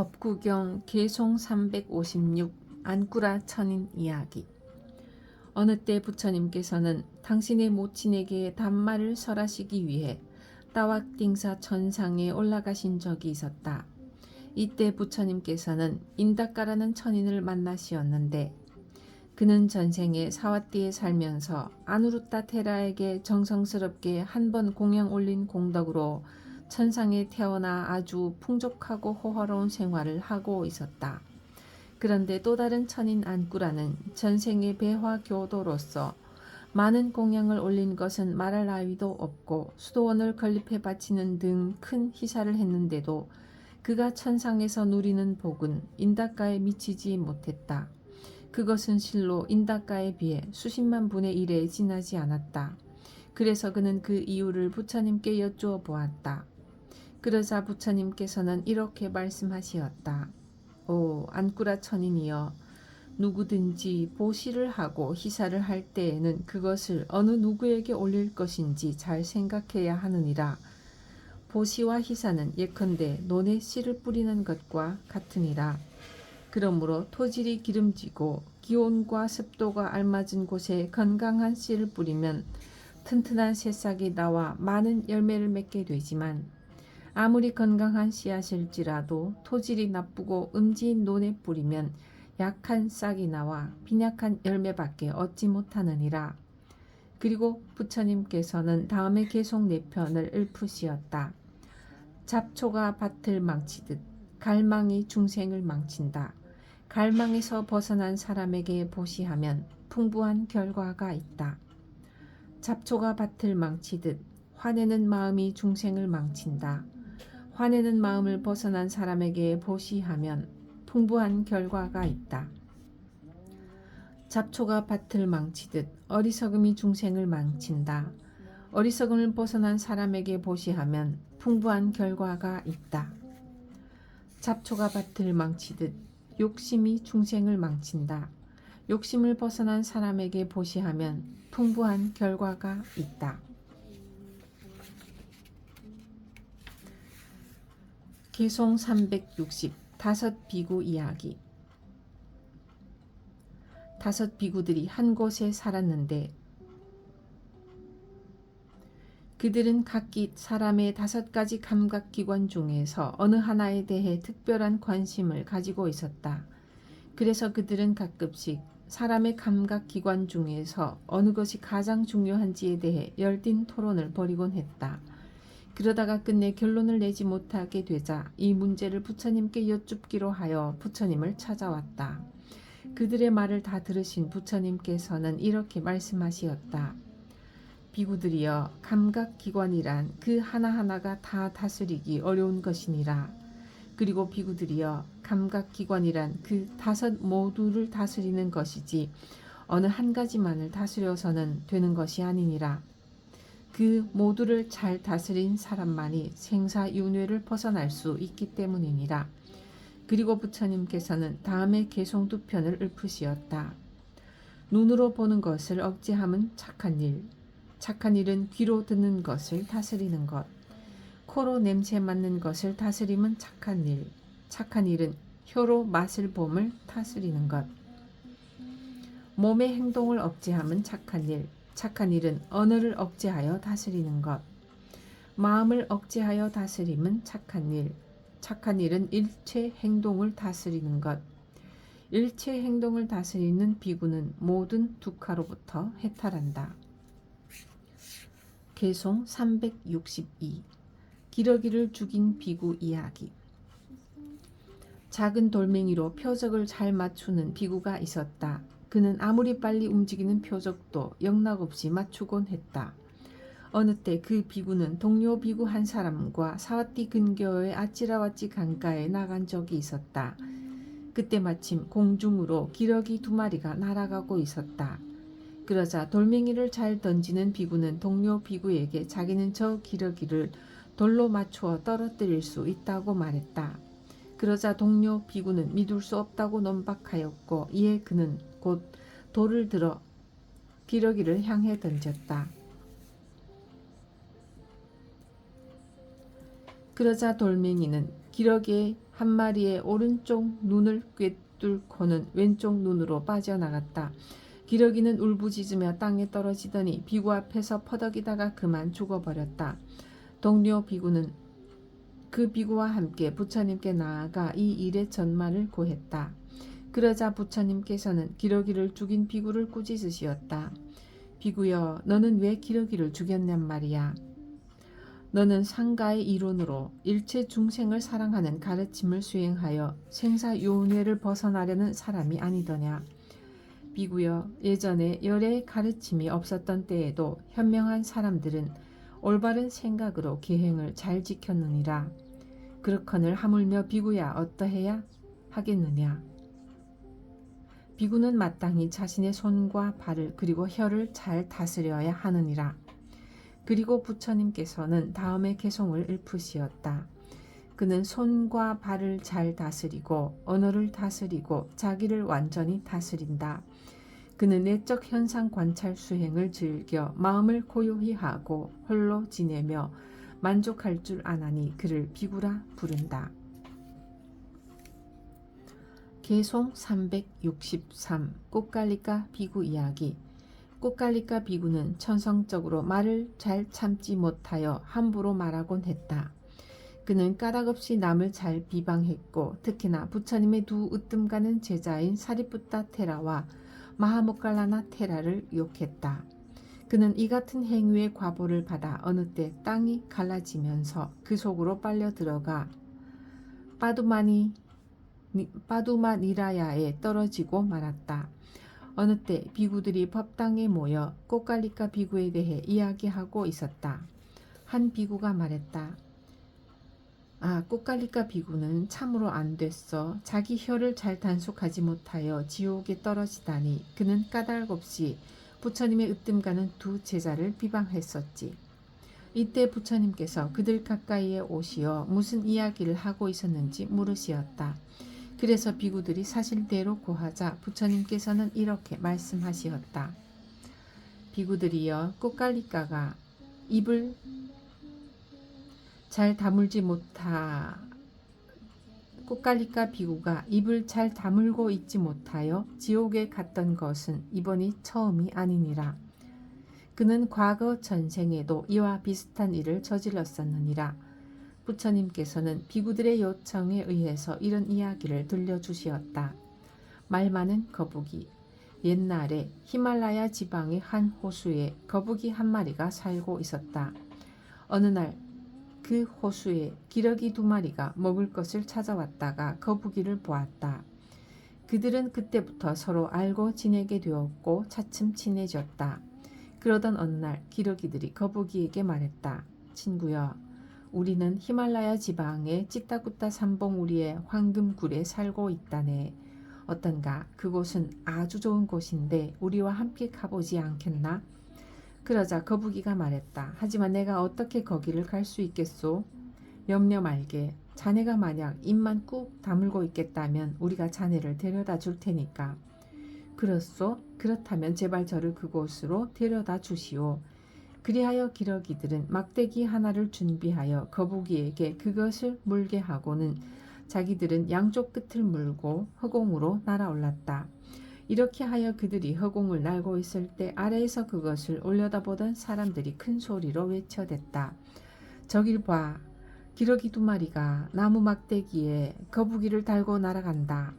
법구경 개송 356 안꾸라 천인 이야기 어느 때 부처님께서는 당신의 모친에게 단말을 설하시기 위해 따왁띵사 천상에 올라가신 적이 있었다. 이때 부처님께서는 인다까라는 천인을 만나시었는데 그는 전생에 사와띠에 살면서 아누루타 테라에게 정성스럽게 한 번 공양 올린 공덕으로 천상에 태어나 아주 풍족하고 호화로운 생활을 하고 있었다. 그런데 또 다른 천인 안꾸라는 전생의 배화 교도로서 많은 공양을 올린 것은 말할 나위도 없고 수도원을 건립해 바치는 등 큰 희사를 했는데도 그가 천상에서 누리는 복은 인다가에 미치지 못했다. 그것은 실로 인다가에 비해 수십만 분의 일에 지나지 않았다. 그래서 그는 그 이유를 부처님께 여쭈어 보았다. 그러자 부처님께서는 이렇게 말씀하시었다. 오 안꾸라 천인이여 누구든지 보시를 하고 희사를 할 때에는 그것을 어느 누구에게 올릴 것인지 잘 생각해야 하느니라. 보시와 희사는 예컨대 논에 씨를 뿌리는 것과 같으니라. 그러므로 토질이 기름지고 기온과 습도가 알맞은 곳에 건강한 씨를 뿌리면 튼튼한 새싹이 나와 많은 열매를 맺게 되지만 아무리 건강한 씨앗일지라도 토질이 나쁘고 음지인 논에 뿌리면 약한 싹이 나와 빈약한 열매밖에 얻지 못하느니라. 그리고 부처님께서는 다음에 계속 네 편을 읊으시었다. 잡초가 밭을 망치듯 갈망이 중생을 망친다. 갈망에서 벗어난 사람에게 보시하면 풍부한 결과가 있다. 잡초가 밭을 망치듯 화내는 마음이 중생을 망친다. 화내는 마음을 벗어난 사람에게 보시하면 풍부한 결과가 있다. 잡초가 밭을 망치듯 어리석음이 중생을 망친다. 어리석음을 벗어난 사람에게 보시하면 풍부한 결과가 있다. 잡초가 밭을 망치듯 욕심이 중생을 망친다. 욕심을 벗어난 사람에게 보시하면 풍부한 결과가 있다. 개송 360 다섯 비구 이야기 다섯 비구들이 한 곳에 살았는데 그들은 각기 사람의 다섯 가지 감각 기관 중에서 어느 하나에 대해 특별한 관심을 가지고 있었다. 그래서 그들은 가끔씩 사람의 감각 기관 중에서 어느 것이 가장 중요한지에 대해 열띤 토론을 벌이곤 했다. 그러다가 끝내 결론을 내지 못하게 되자 이 문제를 부처님께 여쭙기로 하여 부처님을 찾아왔다. 그들의 말을 다 들으신 부처님께서는 이렇게 말씀하시었다. 비구들이여 감각기관이란 그 하나하나가 다 다스리기 어려운 것이니라. 그리고 비구들이여 감각기관이란 그 다섯 모두를 다스리는 것이지 어느 한 가지만을 다스려서는 되는 것이 아니니라. 그 모두를 잘 다스린 사람만이 생사윤회를 벗어날 수 있기 때문이니라. 그리고 부처님께서는 다음에 개송 두 편을 읊으시었다. 눈으로 보는 것을 억제함은 착한 일. 착한 일은 귀로 듣는 것을 다스리는 것. 코로 냄새 맡는 것을 다스림은 착한 일. 착한 일은 혀로 맛을 봄을 다스리는 것. 몸의 행동을 억제함은 착한 일. 착한 일은 언어를 억제하여 다스리는 것. 마음을 억제하여 다스림은 착한 일. 착한 일은 일체 행동을 다스리는 것. 일체 행동을 다스리는 비구는 모든 두카로부터 해탈한다. 개송 362 기러기를 죽인 비구 이야기 작은 돌멩이로 표적을 잘 맞추는 비구가 있었다. 그는 아무리 빨리 움직이는 표적도 영락없이 맞추곤 했다. 어느 때 그 비구는 동료 비구 한 사람과 사와띠 근교의 아찌라와찌 강가에 나간 적이 있었다. 그때 마침 공중으로 기러기 두 마리가 날아가고 있었다. 그러자 돌멩이를 잘 던지는 비구는 동료 비구에게 자기는 저 기러기를 돌로 맞추어 떨어뜨릴 수 있다고 말했다. 그러자 동료 비구는 믿을 수 없다고 논박하였고 이에 그는 곧 돌을 들어 기러기를 향해 던졌다. 그러자 돌멩이는 기러기의 한 마리의 오른쪽 눈을 꿰뚫고는 왼쪽 눈으로 빠져나갔다. 기러기는 울부짖으며 땅에 떨어지더니 비구 앞에서 퍼덕이다가 그만 죽어버렸다. 동료 비구는 그 비구와 함께 부처님께 나아가 이 일의 전말을 고했다. 그러자 부처님께서는 기러기를 죽인 비구를 꾸짖으시었다. 비구여, 너는 왜 기러기를 죽였냔 말이야. 너는 상가의 이론으로 일체 중생을 사랑하는 가르침을 수행하여 생사요뇌를 벗어나려는 사람이 아니더냐. 비구여, 예전에 열의 가르침이 없었던 때에도 현명한 사람들은 올바른 생각으로 계행을 잘 지켰느니라. 그렇거늘 하물며 비구야 어떠해야 하겠느냐. 비구는 마땅히 자신의 손과 발을 그리고 혀를 잘 다스려야 하느니라. 그리고 부처님께서는 다음에 개송을 읊으시었다. 그는 손과 발을 잘 다스리고 언어를 다스리고 자기를 완전히 다스린다. 그는 내적 현상 관찰 수행을 즐겨 마음을 고요히 하고 홀로 지내며 만족할 줄 아나니 그를 비구라 부른다. 개송 363 꽃갈리까 비구 이야기 꽃갈리까 비구는 천성적으로 말을 잘 참지 못하여 함부로 말하곤 했다. 그는 까닭없이 남을 잘 비방했고 특히나 부처님의 두 으뜸 가는 제자인 사리푸타 테라와 마하모칼라나 테라를 욕했다. 그는 이 같은 행위의 과보를 받아 어느 때 땅이 갈라지면서 그 속으로 빨려 들어가 빠두마니 빠두마 니라야에 떨어지고 말았다. 어느 때 비구들이 법당에 모여 꽃갈리카 비구에 대해 이야기하고 있었다. 한 비구가 말했다. 아, 꽃갈리카 비구는 참으로 안 됐어. 자기 혀를 잘 단속하지 못하여 지옥에 떨어지다니 그는 까닭 없이 부처님의 으뜸가는 두 제자를 비방했었지. 이때 부처님께서 그들 가까이에 오시어 무슨 이야기를 하고 있었는지 물으시었다. 그래서 비구들이 사실대로 고하자 부처님께서는 이렇게 말씀하시었다. 비구들이여 꽃갈리가가 입을 잘 다물지 못하 꽃갈리가 비구가 입을 잘 다물고 있지 못하여 지옥에 갔던 것은 이번이 처음이 아니니라. 그는 과거 전생에도 이와 비슷한 일을 저질렀었느니라. 부처님께서는 비구들의 요청에 의해서 이런 이야기를 들려주시었다. 말 많은 거북이. 옛날에 히말라야 지방의 한 호수에 거북이 한 마리가 살고 있었다. 어느 날 그 호수에 기러기 두 마리가 먹을 것을 찾아왔다가 거북이를 보았다. 그들은 그때부터 서로 알고 지내게 되었고 차츰 친해졌다. 그러던 어느 날 기러기들이 거북이에게 말했다. 친구여, 우리는 히말라야 지방의 찌따구따 삼봉우리의 황금굴에 살고 있다네. 어떤가 그곳은 아주 좋은 곳인데 우리와 함께 가보지 않겠나? 그러자 거북이가 말했다. 하지만 내가 어떻게 거기를 갈 수 있겠소? 염려 말게. 자네가 만약 입만 꾹 다물고 있겠다면 우리가 자네를 데려다 줄 테니까. 그렇소? 그렇다면 제발 저를 그곳으로 데려다 주시오. 그리하여 기러기들은 막대기 하나를 준비하여 거북이에게 그것을 물게 하고는 자기들은 양쪽 끝을 물고 허공으로 날아올랐다. 이렇게 하여 그들이 허공을 날고 있을 때 아래에서 그것을 올려다보던 사람들이 큰 소리로 외쳐댔다. 저길 봐. 기러기 두 마리가 나무 막대기에 거북이를 달고 날아간다.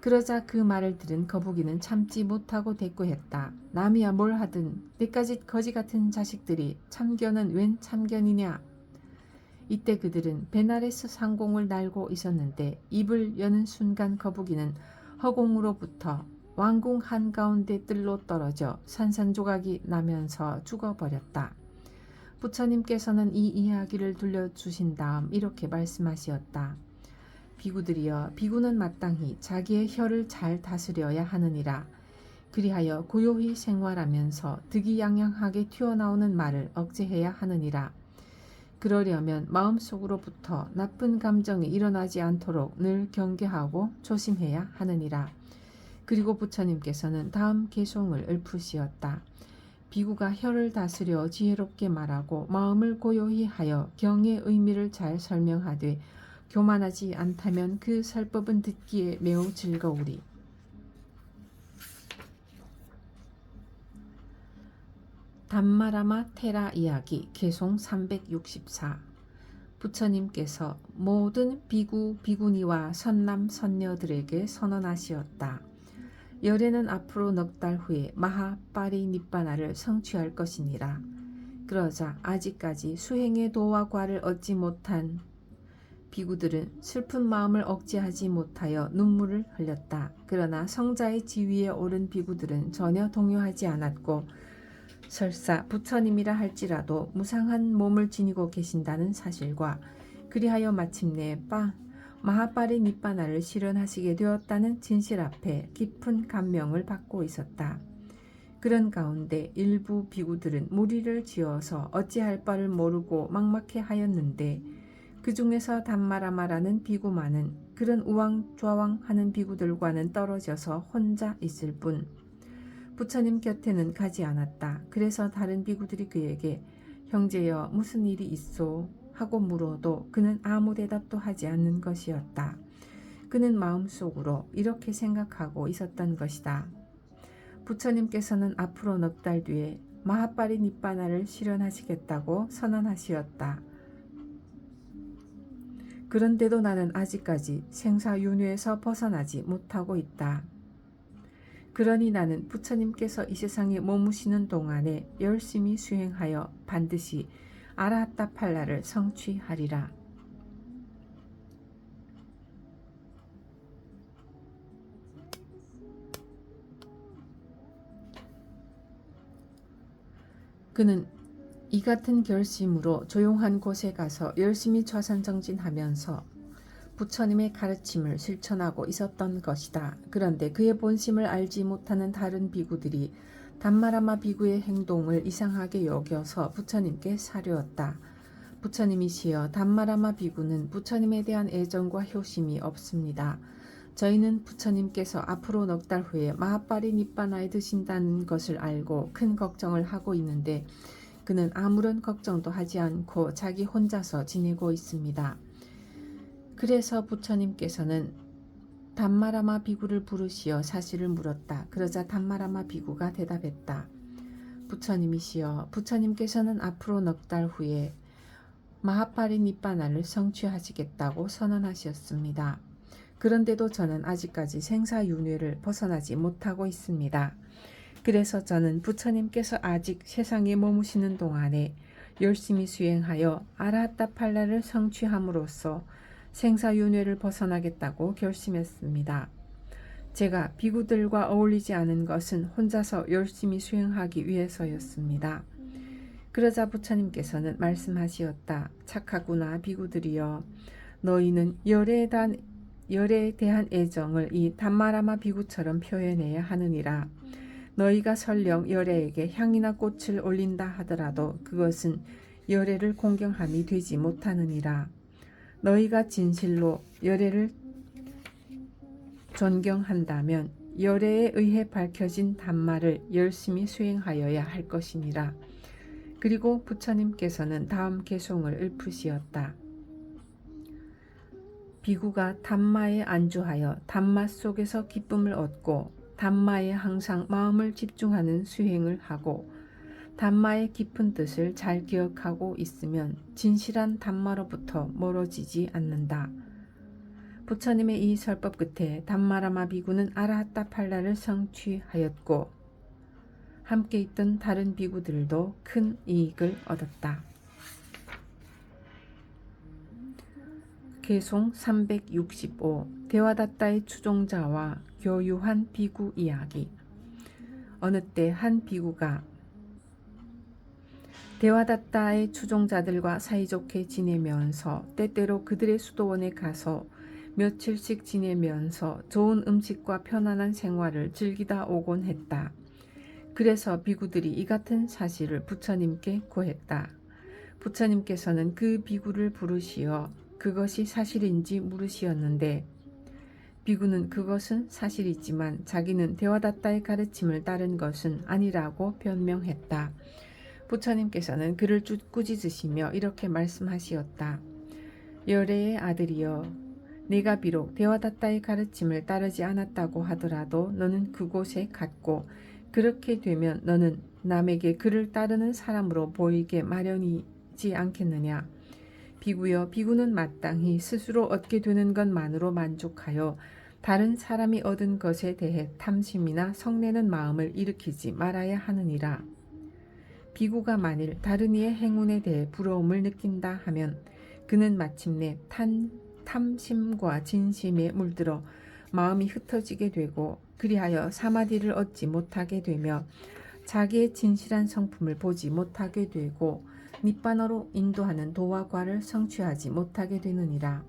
그러자 그 말을 들은 거북이는 참지 못하고 대꾸했다. 남이야 뭘 하든 내까지 거지 같은 자식들이 참견은 웬 참견이냐. 이때 그들은 베나레스 상공을 날고 있었는데 입을 여는 순간 거북이는 허공으로부터 왕궁 한가운데 뜰로 떨어져 산산조각이 나면서 죽어버렸다. 부처님께서는 이 이야기를 들려주신 다음 이렇게 말씀하시었다. 비구들이여 비구는 마땅히 자기의 혀를 잘 다스려야 하느니라. 그리하여 고요히 생활하면서 득이양양하게 튀어나오는 말을 억제해야 하느니라. 그러려면 마음속으로부터 나쁜 감정이 일어나지 않도록 늘 경계하고 조심해야 하느니라. 그리고 부처님께서는 다음 개송을 읊으시었다. 비구가 혀를 다스려 지혜롭게 말하고 마음을 고요히 하여 경의 의미를 잘 설명하되 교만하지 않다면 그 설법은 듣기에 매우 즐거우리. 담마라마 테라 이야기 개송 364 부처님께서 모든 비구 비구니와 선남 선녀들에게 선언하시었다. 열애는 앞으로 넉 달 후에 마하 파리 니빠나를 성취할 것이니라. 그러자 아직까지 수행의 도와 과를 얻지 못한 비구들은 슬픈 마음을 억제하지 못하여 눈물을 흘렸다. 그러나 성자의 지위에 오른 비구들은 전혀 동요하지 않았고 설사 부처님이라 할지라도 무상한 몸을 지니고 계신다는 사실과 그리하여 마침내 빠 마하파리 니빠나를 실현하시게 되었다는 진실 앞에 깊은 감명을 받고 있었다. 그런 가운데 일부 비구들은 무리를 지어서 어찌할 바를 모르고 막막해 하였는데 그 중에서 단마라마라는 비구만은 그런 우왕좌왕하는 비구들과는 떨어져서 혼자 있을 뿐 부처님 곁에는 가지 않았다. 그래서 다른 비구들이 그에게 형제여 무슨 일이 있소? 하고 물어도 그는 아무 대답도 하지 않는 것이었다. 그는 마음속으로 이렇게 생각하고 있었던 것이다. 부처님께서는 앞으로 넉 달 뒤에 마하파리 니빠나를 실현하시겠다고 선언하시었다. 그런데도 나는 아직까지 생사윤회에서 벗어나지 못하고 있다. 그러니 나는 부처님께서 이 세상에 머무시는 동안에 열심히 수행하여 반드시 아라하타 팔라를 성취하리라. 그는 이 같은 결심으로 조용한 곳에 가서 열심히 좌선정진하면서 부처님의 가르침을 실천하고 있었던 것이다. 그런데 그의 본심을 알지 못하는 다른 비구들이 단마라마 비구의 행동을 이상하게 여겨서 부처님께 사려었다. 부처님이시여 단마라마 비구는 부처님에 대한 애정과 효심이 없습니다. 저희는 부처님께서 앞으로 넉 달 후에 마하파리 니빠나에 드신다는 것을 알고 큰 걱정을 하고 있는데 그는 아무런 걱정도 하지 않고 자기 혼자서 지내고 있습니다. 그래서 부처님께서는 단마라마 비구를 부르시어 사실을 물었다. 그러자 단마라마 비구가 대답했다. 부처님이시여, 부처님께서는 앞으로 넉 달 후에 마하파리 니빠나를 성취하시겠다고 선언하셨습니다. 그런데도 저는 아직까지 생사윤회를 벗어나지 못하고 있습니다. 그래서 저는 부처님께서 아직 세상에 머무시는 동안에 열심히 수행하여 아라하타 팔라를 성취함으로써 생사윤회를 벗어나겠다고 결심했습니다. 제가 비구들과 어울리지 않은 것은 혼자서 열심히 수행하기 위해서였습니다. 그러자 부처님께서는 말씀하시었다. 착하구나 비구들이여. 너희는 열에 대한, 열에 대한 애정을 이 단마라마 비구처럼 표현해야 하느니라. 너희가 설령 열애에게 향이나 꽃을 올린다 하더라도 그것은 열애를 공경함이 되지 못하느니라. 너희가 진실로 열애를 존경한다면 열애에 의해 밝혀진 단말을 열심히 수행하여야 할 것이니라. 그리고 부처님께서는 다음 개송을 읊으시었다. 비구가 단마에 안주하여 단마 속에서 기쁨을 얻고 단마에 항상 마음을 집중하는 수행을 하고 단마의 깊은 뜻을 잘 기억하고 있으면 진실한 단마로부터 멀어지지 않는다. 부처님의 이 설법 끝에 단마라마 비구는 아라하타 팔라를 성취하였고 함께 있던 다른 비구들도 큰 이익을 얻었다. 개송 365 대화다타의 추종자와 교유한 비구 이야기 어느 때 한 비구가 대화다타의 추종자들과 사이좋게 지내면서 때때로 그들의 수도원에 가서 며칠씩 지내면서 좋은 음식과 편안한 생활을 즐기다 오곤 했다. 그래서 비구들이 이 같은 사실을 부처님께 고했다. 부처님께서는 그 비구를 부르시어 그것이 사실인지 물으시었는데 비구는 그것은 사실이지만 자기는 대화다타의 가르침을 따른 것은 아니라고 변명했다. 부처님께서는 그를 꾸짖으시며 이렇게 말씀하시었다. 열애의 아들이여 내가 비록 데와다타의 가르침을 따르지 않았다고 하더라도 너는 그곳에 갔고 그렇게 되면 너는 남에게 그를 따르는 사람으로 보이게 마련이지 않겠느냐 비구여 비구는 마땅히 스스로 얻게 되는 것만으로 만족하여 다른 사람이 얻은 것에 대해 탐심이나 성내는 마음을 일으키지 말아야 하느니라 비구가 만일 다른 이의 행운에 대해 부러움을 느낀다 하면 그는 마침내 탄, 탐심과 진심에 물들어 마음이 흩어지게 되고 그리하여 사마디를 얻지 못하게 되며 자기의 진실한 성품을 보지 못하게 되고 니빠너로 인도하는 도화과를 성취하지 못하게 되느니라.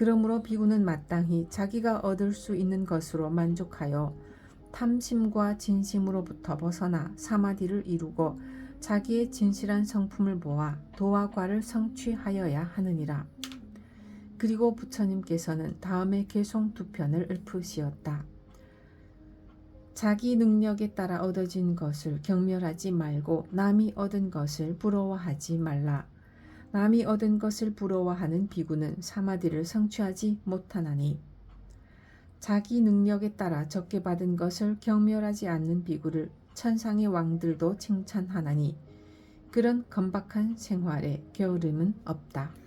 그러므로 비구는 마땅히 자기가 얻을 수 있는 것으로 만족하여 탐심과 진심으로부터 벗어나 사마디를 이루고 자기의 진실한 성품을 모아 도화과를 성취하여야 하느니라. 그리고 부처님께서는 다음에 개송 두 편을 읊으시었다. 자기 능력에 따라 얻어진 것을 경멸하지 말고 남이 얻은 것을 부러워하지 말라. 남이 얻은 것을 부러워하는 비구는 사마디를 성취하지 못하나니 자기 능력에 따라 적게 받은 것을 경멸하지 않는 비구를 천상의 왕들도 칭찬하나니 그런 건박한 생활에 게으름은 없다.